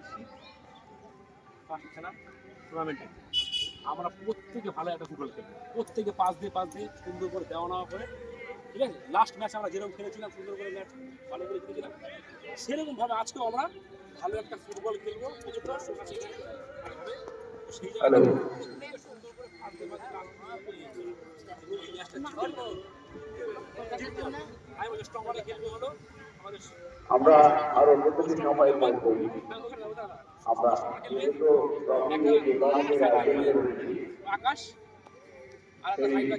এসেছি ফার্স্ট খেলা টুর্নামেন্টে আমরা প্রত্যেকে ভালো একটা ফুটবল খেলি প্রত্যেকে পাস দিয়ে পাঁচ দিয়ে সুন্দর করে দেওয়া নেওয়া করে ঠিক আছে? লাস্ট ম্যাচ আমরা যেরকম খেলেছিলাম সুন্দর করে ম্যাচ ভালো করে খেলেছিলাম সেরকম ভাবে আজকেও আমরা ভালো একটা ফুটবল খেলব আছে, সেই জায়গায় সুন্দর করে দিয়ে দিয়ে ম্যাচটা আমাদের আমরা আরও প্রতিদিন সময় পাই আমরা আকাশ আর একটা সাইডটা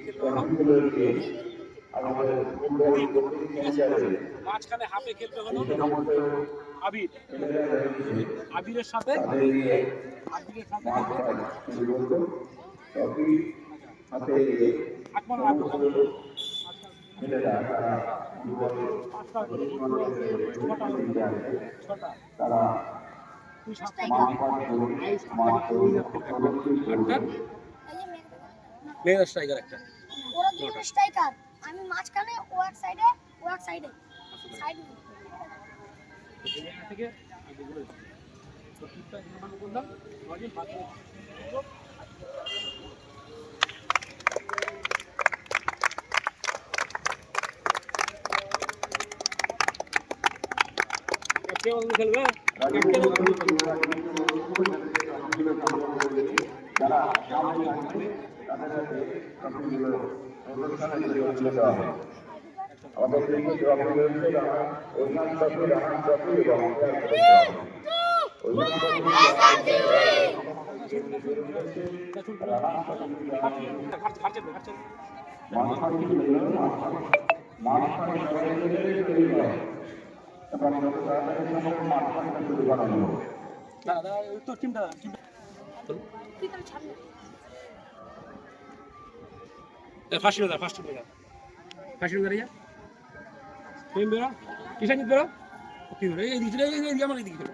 মাঝখানে হাফে খেলবে হলো। আবির আবিরের সাথে। আবিরের সাথে আছে ছটা। মেয়ের স্ট্রাইকার একটা। ওরা দুটো স্ট্রাইকার আমি মাঝখানে ও এক সাইডে। ও এক সাইডে সাইড থেকে আমি বলে তো টিপটা নির্মাণ করলাম ক্যাপ্টেন বন্ধু খেলবে যারা এবং player trophy first Bera first Bera first Bera ইয়া প্রেম বেরা। কিষান জিত বেরা? কি বেরা এই দিকে এই আমার দিকে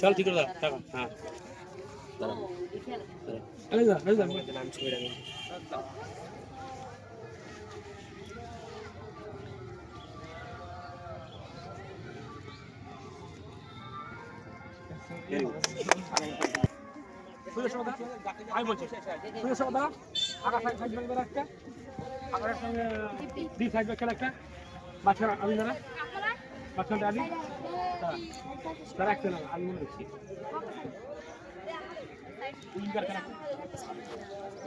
চল ঠিক আছে হ্যাঁ। সমাদা আমি বলছি সমাদা আকাশ সাইড ব্যাংক বেড়া একটা আকাশের সঙ্গে ডি সাইড ব্যাংক খেলা একটা মাঝখানে আমি দাঁড়া মাঝখানে আলি তারা একটা না আমি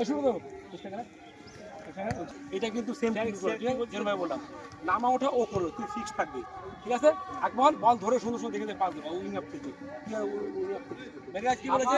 শুরু করো চেষ্টা করে এটা কিন্তু সেম যেরকম বললাম। নামা ওঠা ও করো, তুই ফিক্স থাকবি। ঠিক আছে? একবার বল, ধরে সুন্দর সুন্দর দেখে পাস দেবা উইং আপ থেকে কি আর উইং আপ থেকে মেরে কি বলেছে?